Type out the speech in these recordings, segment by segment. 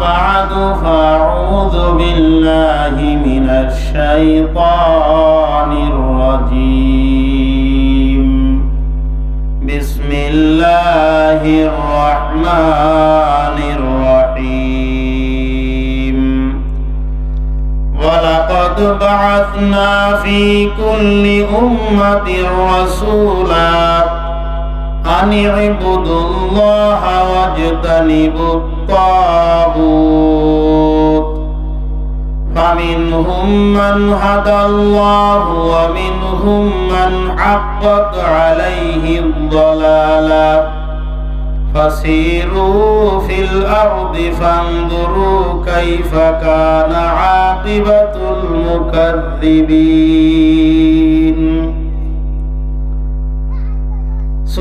بعد فأعوذ بالله من الشيطان الرجيم. بسم الله الرحمن الرحيم. ولقد بعثنا في كل أمة رسولا أن اعبدوا الله واجتنبوا الطاغوت فمنهم من هدى الله ومنهم من حقت عليه الضلالة فسيروا في الأرض فانظروا كيف كان عاقبة المكذبين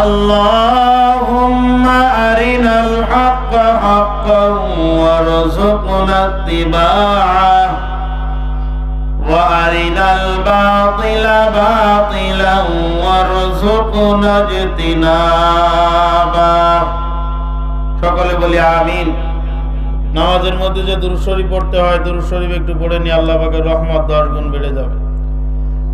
اللهم أرنا الحق حقا وارزقنا اتباعه وأرنا الباطل باطلا وارزقنا اجتنابه সকলে বলি আমিন নামাজের মধ্যে যে দুরুশরীফ পড়তে হয় দুরুশরীফ একটু পড়ে নিয়ে আল্লাহ পাকের রহমত দশ গুণ বেড়ে যাবে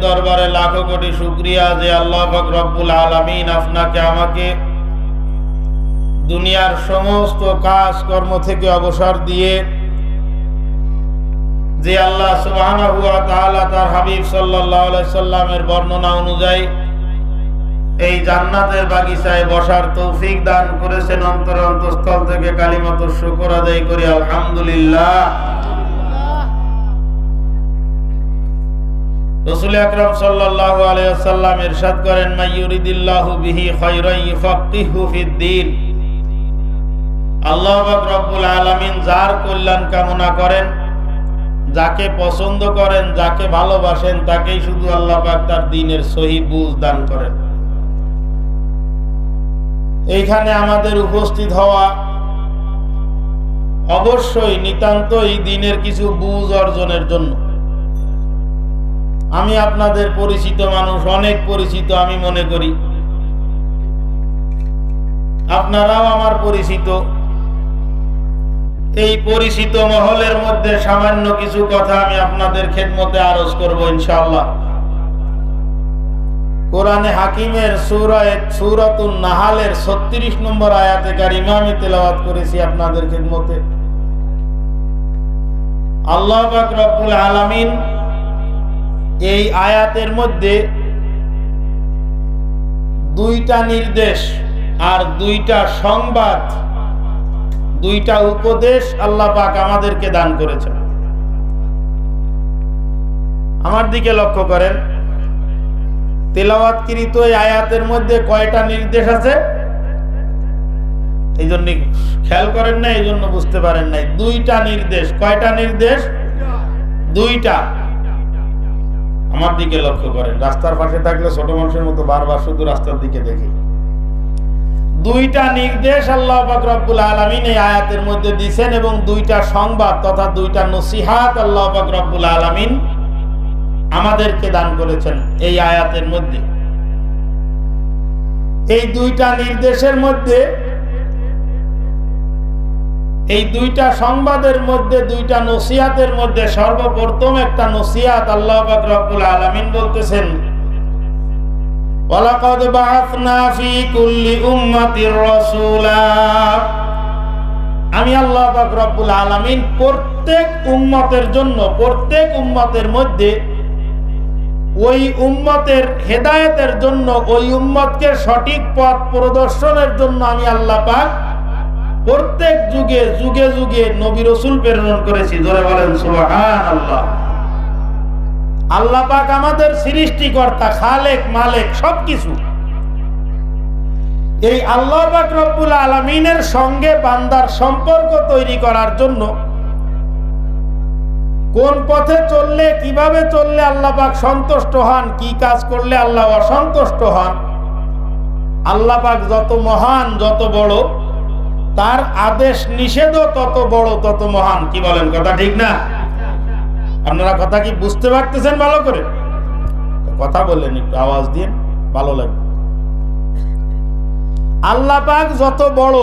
দরবারে লাখো কোটি শুকরিয়া যে আল্লাহ আলামিন আপনাকে, আমাকে দুনিয়ার সমস্ত কাজ কর্ম থেকে অবসর দিয়ে যে আল্লাহ ওয়া তার হাবিব আলাইহি সাল্লামের বর্ণনা অনুযায়ী এই জান্নাতের বাগিচায় বসার তৌফিক দান করেছেন অন্তর অন্তঃস্থল থেকে কালিমত শুকর আদায় করি, আলহামদুলিল্লাহ। রসুল আকরাম সাল্লাল্লাহু আলাইহি ইরশাদ করেন মাইয়ুরিদিল্লাহু বিহি খায়রান ইউফাক্কিহু ফিদ্দীন আল্লাহ রব্বুল আলামিন যার কল্যাণ কামনা করেন, যাকে পছন্দ করেন, যাকে ভালোবাসেন, তাকেই শুধু আল্লাহ পাক তার দ্বীনের সহি বুঝ দান করেন। এইখানে আমাদের উপস্থিত হওয়া অবশ্যই নিতান্ত এই দিনের কিছু বুঝ অর্জনের জন্য। আমি আপনাদের পরিচিত মানুষ, অনেক পরিচিত আমি মনে করি। আপনারাও আমার পরিচিত। এই পরিচিত মহলের মধ্যে সামান্য কিছু কথা আমি আপনাদের খেদমতে আরজ করব ইনশাআল্লাহ। কোরআনে হাকিমের সুরায় সুরাতুন নাহালের ছত্রিশ নম্বর আয়াতে কারিমা আমি তেলাওয়াত করেছি আপনাদের খেদমতে। আল্লাহ রব্বুল আলামিন এই আয়াতের মধ্যে দুইটা নির্দেশ আর দুইটা সংবাদ, দুইটা উপদেশ আল্লাহ পাক আমাদেরকে দান করেছেন। আমার দিকে লক্ষ্য করেন। তেলাওয়াতকৃত এই আয়াতের মধ্যে কয়টা নির্দেশ আছে? এই জন্য খেয়াল করেন না, এই জন্য বুঝতে পারেন নাই। দুইটা নির্দেশ, কয়টা নির্দেশ? দুইটা। আমার দিকে লক্ষ্য করেন, রাস্তার পাশে থাকলে ছোট মানুষের মতো বারবার শুধু রাস্তার দিকে দেখি। দুইটা নির্দেশ আল্লাহ রব্বুল আলামিন এই আয়াতের মধ্যে দিয়েছেন এবং দুইটা সংবাদ তথা দুইটা নসিহাত আল্লাহ রব্বুল আলামিন আমাদেরকে দান করেছেন এই আয়াতের মধ্যে। এই দুইটা নির্দেশের মধ্যে, এই দুইটা সংবাদের মধ্যে, দুইটা নসিহাতের মধ্যে সর্বপ্রথম একটা নসিহাত আল্লাহ রব্বুল আলামিন বলতেছেন, ওয়ালাকাদ বাআথনা ফি কুল্লি উম্মাতির রাসূলা। আমি আল্লাহ পাক রব্বুল আলামিন প্রত্যেক উম্মতের জন্য, প্রত্যেক উম্মতের মধ্যে ওই উম্মতের হেদায়েতের জন্য, ওই উম্মতকে সঠিক পথ প্রদর্শনের জন্য আমি আল্লাহ পাক প্রত্যেক যুগে যুগে যুগে নবী রসুল প্রেরণ করেছি। ধরে বলেন সুবহান আল্লাহ আল্লাহ পাক আমাদের সৃষ্টিকর্তা, খালেক, মালেক, সবকিছু। এই আল্লাহ পাক রব্বুল আলমিনের সঙ্গে বান্দার সম্পর্ক তৈরি করার জন্য কোন পথে চললে, কীভাবে চললে আল্লাহ পাক সন্তুষ্ট হন, কি কাজ করলে আল্লাহ অসন্তুষ্ট হন? আল্লাহ পাক যত মহান, যত বড়, তার আদেশ নিষেধও তত বড়, তত মহান। কি বলেন, কথা ঠিক না? আপনারা কথা কি বুঝতে পারতেছেন ভালো করে? কথা বললেন, একটু আওয়াজ দিয়ে ভালো লাগবে। আল্লাহ পাক যত বড়,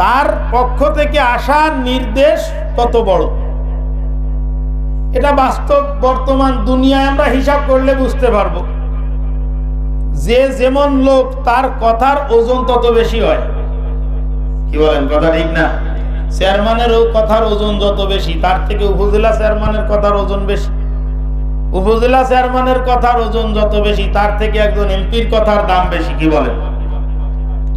তার পক্ষ থেকে আসা নির্দেশ তত বড়। এটা বাস্তব বর্তমান দুনিয়ায় আমরা হিসাব করলে বুঝতে পারব। যে যেমন লোক, তার কথার ওজন তত বেশি হয়। কি বলেন, কথা ঠিক না? চেয়ারম্যানেরও কথার ওজন যত বেশি, তার থেকে উপজেলা চেয়ারম্যানের কথার ওজন বেশি। উপজেলা চেয়ারম্যানের কথার ওজন যত বেশি, তার থেকে একজন এমপির কথার দাম বেশি, কি বলেন?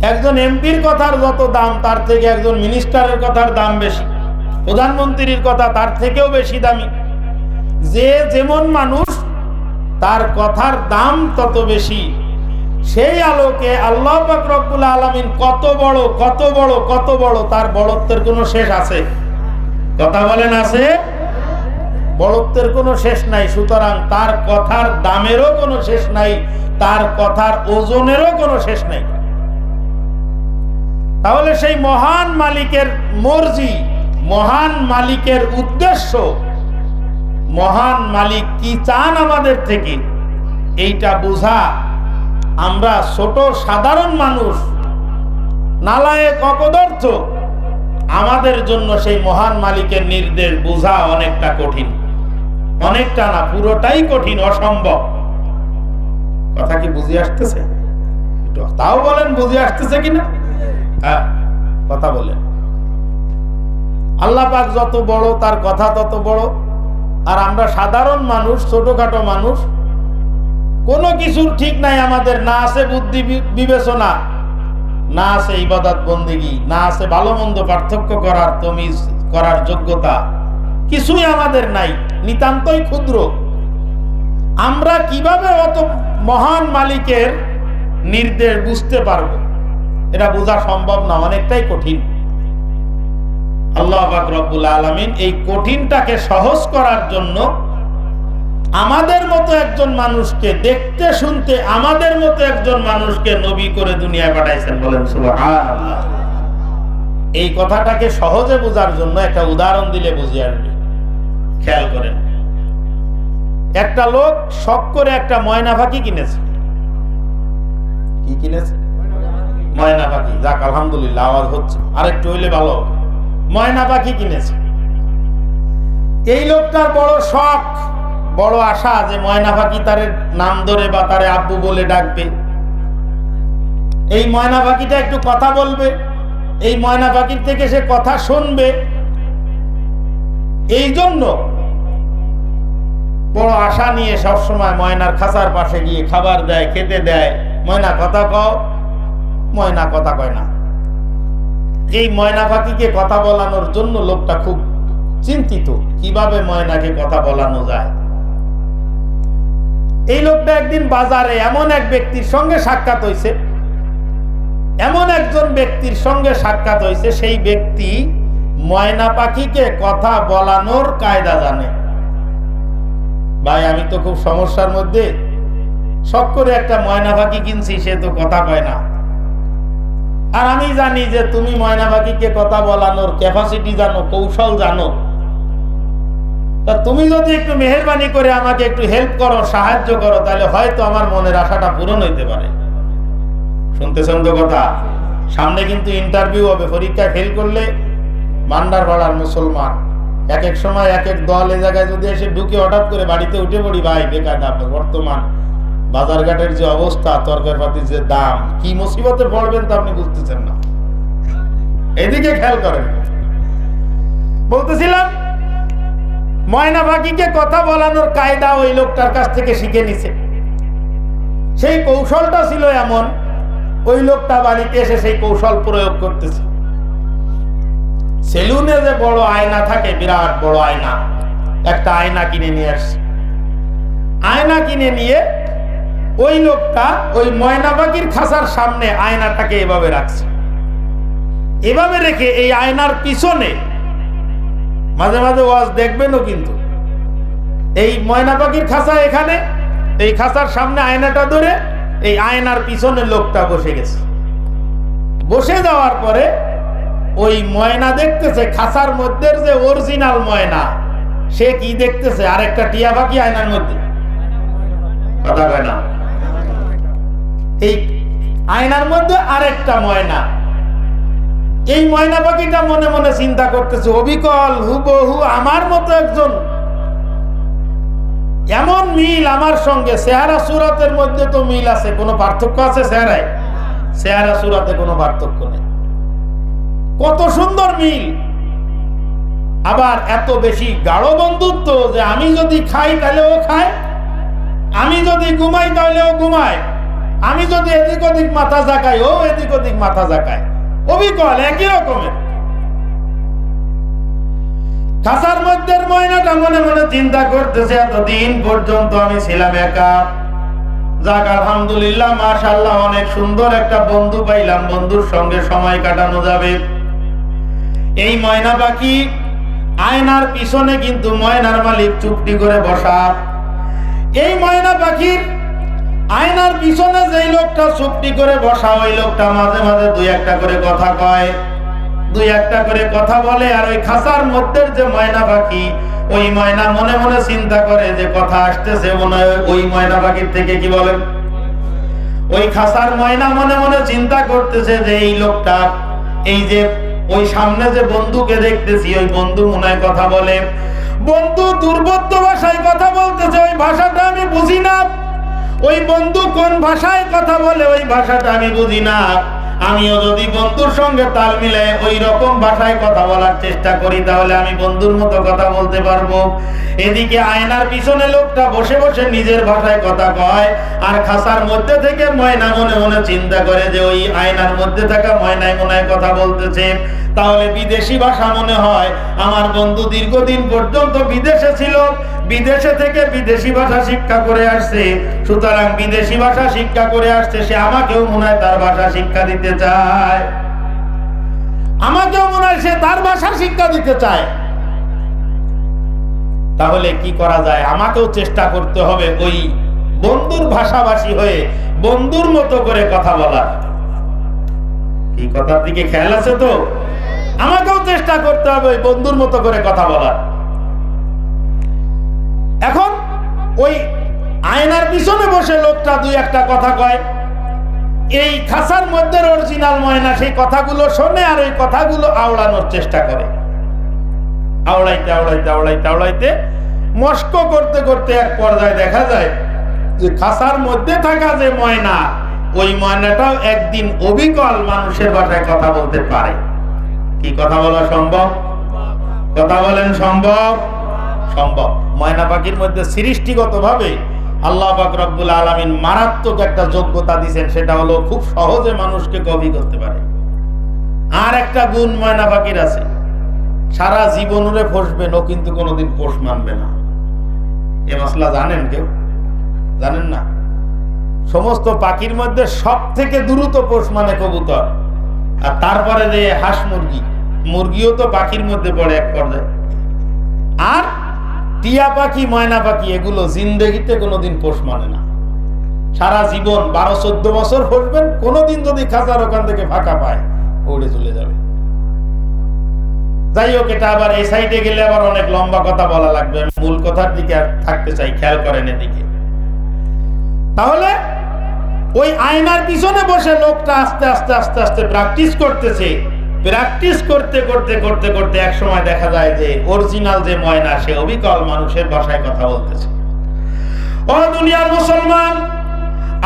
একজন এমপির কথার যত দাম, তার থেকে একজন মিনিস্টারের কথার দাম বেশি। প্রধানমন্ত্রীর কথা তার থেকেও বেশি দামি। যে যেমন মানুষ, তার কথার দাম তত বেশি। সেই আলোকে আল্লাহ রব্বুল আলমিন কত বড় কত বড় কত বড়, তার বড়ত্বের কোনো শেষ আছে? কথা বলেন, আছে? বড়ত্বের কোনো শেষ নাই, সুতরাং তার কথার দামেরও কোনো শেষ নাই, তার কথার ওজনেরও কোনো শেষ নাই। তাহলে সেই মহান মালিকের মর্জি, মহান মালিকের উদ্দেশ্য মহান মালিক কি চান আমাদের থেকে? এইটা বোঝা আমরা ছোট সাধারণ মানুষ, নালায়েক অপদার্থ, আমাদের জন্য সেই মহান মালিকের নির্দেশ বোঝা অনেকটা কঠিন। অনেকটা না, পুরোটাই কঠিন, অসম্ভব। কথা কি বুঝে আসতেছে? তাও বলেন, বুঝে আসতেছে কিনা? হ্যাঁ কথা বলেন। আল্লাহ যত বড়, তার কথা তত বড়। আর আমরা সাধারণ মানুষ, ছোটখাটো মানুষ, কোনো কিছুর ঠিক নাই আমাদের, না আছে বুদ্ধি বিবেচনা, না আছে ইবাদত বন্দিগি, না আছে ভালো মন্দ পার্থক্য করার তমিজ, করার যোগ্যতা, কিছুই আমাদের নাই, নিতান্তই ক্ষুদ্র। আমরা কীভাবে অত মহান মালিকের নির্দেশ বুঝতে পারব? এটা বোঝা সম্ভব না, অনেকটাই কঠিন। আল্লাহ রব্বুল আলমিন এই কঠিনটাকে সহজ করার জন্য আমাদের মতো একজন মানুষকে দেখতে শুনতে আমাদের মতো একজন মানুষকে নবী করে দুনিয়ায় পাঠাইছেন বলেন এই কথাটাকে সহজে বোঝার জন্য একটা উদাহরণ দিলে বুঝে আসবে। খেয়াল করেন। একটা লোক শখ করে একটা ময়না পাখি কিনেছে। কি কিনেছে? ময়না পাখি যাক, আলহামদুলিল্লাহ, আওয়াজ হচ্ছে। আরেকটু হইলে ভালো ময়না পাখি কিনেছে। এই লোকটার বড় শখ, বড় আশা যে ময়না পাখি তার নাম ধরে বা তারে আব্বু বলে ডাকবে। এই ময়না পাখিটা একটু কথা বলবে, এই ময়না পাখির থেকে সে কথা শুনবে। এই জন্য বড় আশা নিয়ে সবসময় ময়নার খাঁচার পাশে গিয়ে খাবার দেয়, খেতে দেয়। ময়না কথা কও, ময়না কথা কয় না। এই ময়না পাখিকে কথা বলানোর জন্য লোকটা খুব চিন্তিত, কীভাবে ময়নাকে কথা বলানো যায়। এই লোকটা একদিন বাজারে এমন এক ব্যক্তির সঙ্গে সাক্ষাৎ হয়েছে এমন একজন ব্যক্তির সঙ্গে সাক্ষাৎ হয়েছে সেই ব্যক্তি ময়না পাখিকে কথা বলানোর কায়দা জানে। ভাই, আমি তো খুব সমস্যার মধ্যে, শখ করে একটা ময়না পাখি কিনছি, সে তো কথা কয় না। আর আমি জানি যে তুমি ময়না পাখিকে কথা বলানোর ক্যাপাসিটি জানো, কৌশল জানো। তা তুমি যদি একটু মেহরবানি করে আমাকে একটু হেল্প করো, সাহায্য করো, তাহলে হয়তো আমার মনের আশাটা পূরণ হইতে পারে। শুনতেছেন তো কথা? সামনে কিন্তু ইন্টারভিউ হবে পরীক্ষায় ফেল করলে মান্ডার পাড়ার মুসলমান। এক এক সময় এক এক দল এ জায়গায় যদি এসে ঢুকে হঠাৎ করে বাড়িতে উঠে পড়ি, ভাই বেকার বর্তমান বাজারঘাটের যে অবস্থা তরকারি পাতির যে দাম, কি মুসিবতে পড়বেন তা আপনি বুঝতেছেন না। এদিকে খেয়াল করেন। বলতেছিলাম, ময়না পাখিকে কথা বলানোর কায়দা ওই লোকটার কাছ থেকে শিখে নিছে। সেই কৌশলটা ছিল এমন, ওই লোকটা বাড়িতে এসে সেই কৌশল প্রয়োগ করতেছে। সেলুনে যে বড় আয়না থাকে, বিরাট বড় আয়না, একটা আয়না কিনে নিয়ে আসছে। আয়না কিনে নিয়ে ওই লোকটা ওই ময়না পাখির খাসার সামনে আয়নাটাকে এভাবে রাখছে। এভাবে রেখে এই আয়নার পিছনে মাঝে মাঝে ওয়াজ দেখবেনও কিন্তু। এই ময়না পাখির খাঁচা এখানে, এই খাসার সামনে আয়নাটা ধরে এই আয়নার পিছনে লোকটা বসে গেছে। বসে যাওয়ার পরে ওই ময়না দেখতেছে, খাসার মধ্যে যে অরিজিনাল ময়না, সে কি দেখতেছে? আরেকটা টিয়া পাখি আয়নার মধ্যে। কথা কয় না। এই আয়নার মধ্যে আরেকটা ময়না। এই ময়না পাখিটা মনে মনে চিন্তা করতেছে, অবিকল হুবহু আমার মতো একজন। এমন মিল আমার সঙ্গে, চেহারা সুরাতের মধ্যে তো মিল আছে, কোনো পার্থক্য আছে চেহারায়? চেহারা সুরাতে কোনো পার্থক্য নেই। কত সুন্দর মিল। আবার এত বেশি গাঢ় বন্ধুত্ব যে আমি যদি খাই তাহলে ও খায়, আমি যদি ঘুমাই তাহলে ও ঘুমায়। আমি যদি এদিক ওদিক মাথা জাকাই ও এদিক ওদিক মাথা জাকায় অবিকল একই রকমের। খাসার মধ্যে ময়নাটা মনে মনে চিন্তা করতেছে, এতদিন পর্যন্ত আমি ছিলাম একা। যাক, আলহামদুলিল্লাহ মাশাল্লাহ অনেক সুন্দর একটা বন্ধু পাইলাম, বন্ধুর সঙ্গে সময় কাটানো যাবে। এই ময়না পাখি আয়নার পিছনে কিন্তু ময়নার মালিক চুপটি করে বসা। এই ময়না পাখির আয়নার পিছনে যেই লোকটা চুপটি করে বসা, ওই লোকটা মাঝে মাঝে দুই একটা করে কথা কয়। দুই একটা করে কথা বলে, আর ওই খাসার মধ্যে যে ময়না পাখি, ওই ময়না মনে মনে চিন্তা করে যে কথা আসতেছে মনে ওই ময়না পাখির থেকে, কি বলেন? ওই খাসার ময়না মনে মনে চিন্তা করতেছে যে এই লোকটা, এই যে ওই সামনে যে বন্ধুকে দেখতেছি, ওই বন্ধু মনে হয় কথা বলে। বন্ধু দুর্বোধ্য ভাষায় কথা বলতেছে, ওই ভাষাটা আমি বুঝি না। ওই বন্ধু কোন ভাষায় কথা বলে, ওই ভাষাটা আমি বুঝি না। আমিও যদি বন্ধুর সঙ্গে তাল মিলে ওই রকম ভাষায় কথা বলার চেষ্টা করি, তাহলে আমি বন্ধুর মতো কথা বলতে পারব। এদিকে আয়নার পিছনে লোকটা বসে বসে নিজের ভাষায় কথা কয়, আর খাসার মধ্যে থেকে ময়না মনে মনে চিন্তা করে যে ওই আয়নার মধ্যে থাকা ময়নায় মনে হয় কথা বলতেছে। তাহলে বিদেশি ভাষা মনে হয়, আমার বন্ধু দীর্ঘদিন পর্যন্ত বিদেশে ছিল বিদেশে থেকে বিদেশি ভাষা শিক্ষা করে আসছে। সুতরাং বিদেশি ভাষা শিক্ষা করে আসছে, সে আমাকেও মনে হয় তার ভাষা শিক্ষা দিতে চায়। আমাকেও মনে হয় সে তার ভাষা শিক্ষা দিতে চায়। তাহলে কি করা যায়? আমাকেও চেষ্টা করতে হবে ওই বন্ধুর ভাষাভাষী হয়ে বন্ধুর মতো করে কথা বলার এই কথার দিকে খেয়াল আছে তো? আমাকেও চেষ্টা করতে হবে বন্ধুর মতো করে কথা বলার এখন ওই আয়নার পিছনে বসে লোকটা দুই একটা কথা কয়। এই খাসার মধ্যে অরিজিনাল ময়না সেই কথাগুলো শোনে আর ওই কথাগুলো আওড়ানোর চেষ্টা করে। আওড়াইতে আওড়াইতে আওড়াইতে আওড়াইতে মস্ক করতে করতে এক পর্যায়ে দেখা যায় যে খাসার মধ্যে থাকা যে ময়না, ওই ময়নাটাও একদিন অবিকল মানুষের ভাষায় কথা বলতে পারে। কি কথা বলা সম্ভব? কথা বলেন সম্ভব? সম্ভব। ময়না পাখির মধ্যে সৃষ্টিগত ভাবে আল্লাহ পাক আলমিন মারাত্মক একটা যোগ্যতা দিচ্ছেন সেটা হলো খুব সহজে মানুষকে কবি করতে পারে। আর একটা গুণ ময়না পাখির আছে, সারা জীবন ওরে ফসবেন ও কিন্তু কোনোদিন পোষ মানবে না। এ মশলা জানেন কেউ? জানেন না? সমস্ত পাখির মধ্যে সব থেকে দ্রুত পোষ মানে কবুতর। আর তারপরে যে হাঁস মুরগি, মুরগিও তো পাখির মধ্যে পড়ে এক পর্যায়ে। টিয়া পাখি, ময়না পাখি, এগুলো জিন্দগিতে কোনোদিন পোষ মানে না। সারা জীবন বারো, চোদ্দ বছর ফসবেন কোনোদিন যদি খাঁচার ওখান থেকে ফাঁকা পায় উড়ে চলে যাবে। যাই হোক, এটা আবার এই সাইডে গেলে আবার অনেক লম্বা কথা বলা লাগবে। মূল কথার দিকে আর থাকতে চাই, খেয়াল করেন এদিকে। তাহলে ওই আয়নার পিছনে বসে লোকটা আস্তে আস্তে আস্তে আস্তে প্র্যাকটিস করতেছে। প্র্যাকটিস করতে করতে করতে করতে এক সময় দেখা যায় যে অরিজিনাল যে ময়না, সে অবিকল মানুষের ভাষায় কথা বলতেছে। ও দুনিয়ার মুসলমান,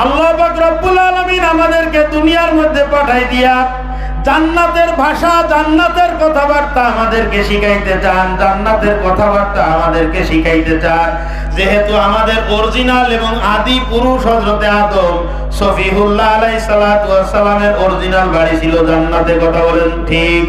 আল্লাহ পাক রব্বুল আলামিন আমাদেরকে দুনিয়ার মধ্যে পাঠাই দিয়া জান্নাতের ভাষা, জান্নাতের কথাবার্তা আমাদেরকে শিখাইতে চান, জান্নাতের কথাবার্তা আমাদেরকে শিখাইতে চান। যেহেতু আমাদের অরিজিনাল এবং আদি পুরুষ হযরতে আদম সফিহুল্লাহ ওয়াস সালামের অরিজিনাল বাড়ি ছিল জান্নাতের কথা বলেন, ঠিক।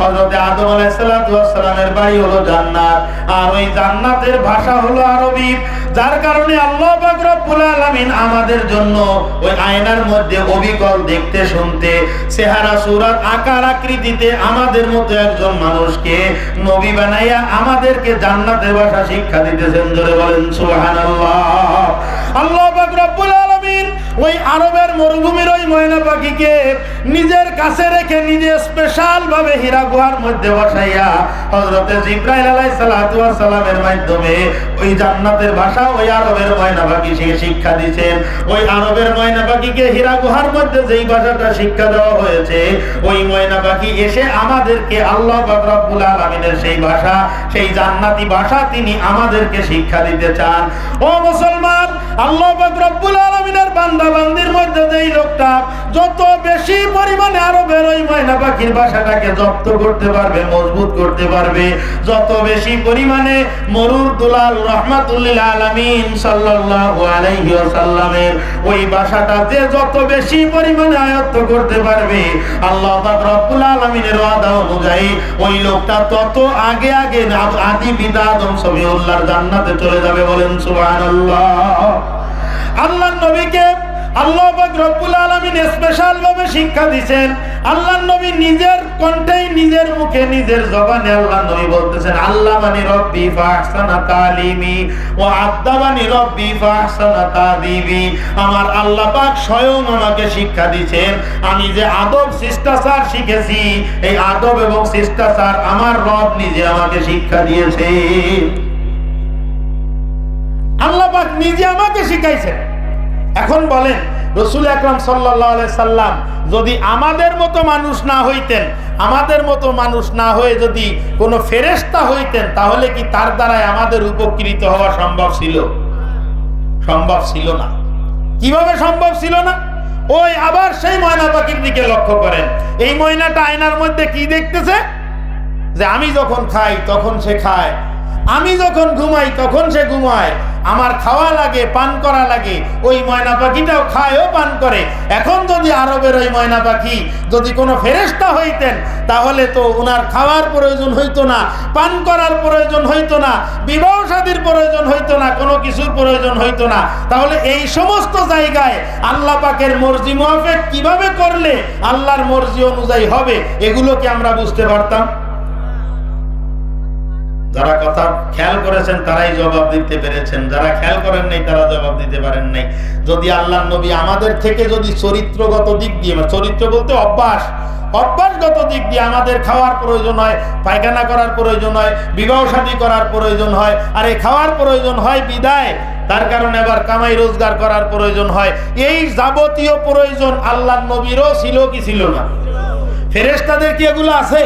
আদম আলাইহিস সালাতু ওয়াস সালামের বাড়ি হলো জান্নাত। আর ওই জান্নাতের ভাষা হলো আরবি। যার কারণে আল্লাহ পাক রব্বুল আলামিন আমাদের জন্য ওই আয়নার মধ্যে অবিকল দেখতে শুনতে, চেহারা, সুরাত, আকার, আকৃতিতে আমাদের মতো একজন মানুষকে নবী বানাইয়া আমাদেরকে জান্নাতের ভাষা শিক্ষা দিতেছেন। জোরে বলেন, সুবহানাল্লাহ। আল্লাহ পাক রব্বুল আলামিন ওই আরবের মরুভূমির ওই ময়না পাখিকে নিজের কাছে রেখে নিজে স্পেশাল ভাবে হীরা গুহার মধ্যে বসাইয়া হযরতে জিব্রাইল সালাতু ওয়াস সালামের মাধ্যমে ওই জান্নাতের ভাষা, ওই আরবের ময়না পাখি সে শিক্ষা দিয়েছেন ওই আরবের ময়না পাখিকে হীরা গুহার মধ্যে যেই ভাষাটা শিক্ষা দেওয়া হয়েছে, ওই ময়না পাখি এসে আমাদেরকে আল্লাহ পাক রব্বুল আলামিনের সেই ভাষা, সেই জান্নাতি ভাষা তিনি আমাদেরকে শিক্ষা দিতে চান। ও মুসলমান, আল্লাহ পাক রব্বুল আলামিনের বান্দা বান্দির মধ্যে যেই লোকটা, যত বেশি পরিমাণে আরবের ওই ময়না পাখির ভাষাটাকে জব্দ করতে পারবে, মজবুত করতে পারবে, যত বেশি পরিমাণে মরুর দুলাল রহমাতুল্লিল আলামিন সাল্লাল্লাহু আলাইহি ওয়াসাল্লামের ওই ভাষাটা যে যত বেশি পরিমাণে আয়ত্ত করতে পারবে, আল্লাহ রব্বুল আলামিনের ওয়াদা অনুযায়ী ওই লোকটা তত আগে আগে আদি পিতা আদম সবিউল্লাহর জান্নাতে চলে যাবে বলেন সুবহানাল্লাহ। আল্লাহ নবীকে আল্লাহ রব্বুল আলামিন স্পেশাল ভাবে শিক্ষা দিবেন আল্লাহ নবী নিজের কণ্ঠেই নিজের মুখে নিজের জবানে আল্লাহ নবী বলতেছেন আল্লাহ মানে রব্বি ফাহসানা তালিমি ওয়া আদাবানি রব্বি ফাহসানা তাদিবি। আমার আল্লাহ পাক স্বয়ং আমাকে শিক্ষা দিবেন আমি যে আদব শিষ্টাচার শিখেছি, এই আদব এবং শিষ্টাচার আমার রব নিজে আমাকে শিক্ষা দিয়েছে। আল্লাহ পাক নিজে আমাকে শিখাইছেন। এখন বলেন, রসুল আকরাম সাল্লাহ সাল্লাম যদি আমাদের মতো মানুষ না হইতেন, আমাদের মতো মানুষ না হয়ে যদি কোনো ফেরেস্তা হইতেন, তাহলে কি তার দ্বারাই আমাদের উপকৃত হওয়া সম্ভব ছিল? সম্ভব ছিল না। কীভাবে সম্ভব ছিল না? ওই আবার সেই ময়না পাখির দিকে লক্ষ্য করেন। এই ময়নাটা আয়নার মধ্যে কি দেখতেছে? যে আমি যখন খাই, তখন সে খায়। আমি যখন ঘুমাই, তখন সে ঘুমায়। আমার খাওয়া লাগে, পান করা লাগে, ওই ময়না পাখিটাও খায় ও পান করে। এখন যদি আরবের ওই ময়না পাখি যদি কোনো ফেরেস্তা হইতেন, তাহলে তো ওনার খাওয়ার প্রয়োজন হইতো না, পান করার প্রয়োজন হইতো না, বিবাহ সাদীর প্রয়োজন হইতো না, কোনো কিছুর প্রয়োজন হইতো না। তাহলে এই সমস্ত জায়গায় আল্লাহ পাকের মর্জি মোয়াফেক কীভাবে করলে আল্লাহর মর্জি অনুযায়ী হবে, এগুলোকে আমরা বুঝতে পারতাম। যারা কথা খেয়াল করেছেন, তারাই জবাব দিতে পেরেছেন। যারা খেয়াল করেন নাই, তারা জবাব দিতে পারেন নাই। যদি আল্লাহ নবী আমাদের থেকে যদি চরিত্রগত দিক দিয়ে মানে চরিত্র বলতে অভ্যাস, অভ্যাসগত দিক দিয়ে আমাদের খাওয়ার প্রয়োজন হয়, পায়খানা করার প্রয়োজন হয়, বিবাহ শাদী করার প্রয়োজন হয়, আর এই খাওয়ার প্রয়োজন হয় বিদায়, তার কারণে আবার কামাই রোজগার করার প্রয়োজন হয়। এই যাবতীয় প্রয়োজন আল্লাহ নবীরও ছিল কি ছিল না? ফেরেস্তাদের কি এগুলো আছে?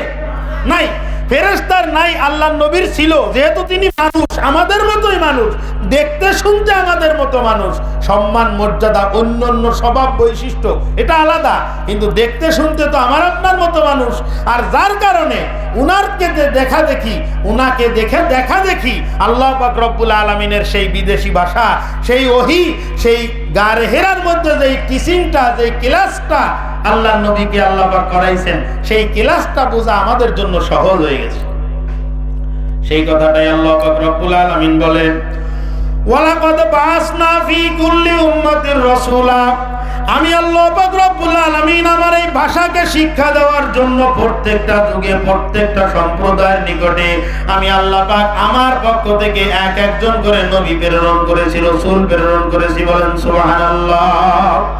নাই। ফেরেস্তার নাই আল্লাহ নবীর ছিল। যেহেতু তিনি মানুষ, আমাদের মতোই মানুষ, দেখতে শুনতে আমাদের মতো মানুষ। সম্মান, মর্যাদা অন্য অন্য স্বভাব, বৈশিষ্ট্য, এটা আলাদা। কিন্তু দেখতে শুনতে তো আমার আপনার মতো মানুষ। আর যার কারণে উনারকে যে দেখা দেখি, উনাকে দেখে দেখা দেখি, আল্লাহ পাক রব্বুল আলমিনের সেই বিদেশি ভাষা, সেই ওহি, সেই হেরার মধ্যে যে টিচিংটা যে ক্লাসটা আল্লাহ নবীকে আল্লাহ করাইছেন, সেই ক্লাসটা বোঝা আমাদের জন্য সহজ হয়ে গেছে। সেই কথাটাই আল্লাহ রব্বুল আলামিন বলেন, ওয়ালাকাদ বাসনা ফি কুল্লি উম্মাতির রাসূলা। আমি আমার এই ভাষাকে শিক্ষা দেওয়ার জন্য প্রত্যেকটা যুগে, প্রত্যেকটা সম্প্রদায়ের নিকটে আমি আল্লাহ পাক আমার পক্ষ থেকে এক একজন করে নবী প্রেরণ করেছিল রাসূল প্রেরণ করেছি বলেন সুবহানাল্লাহ।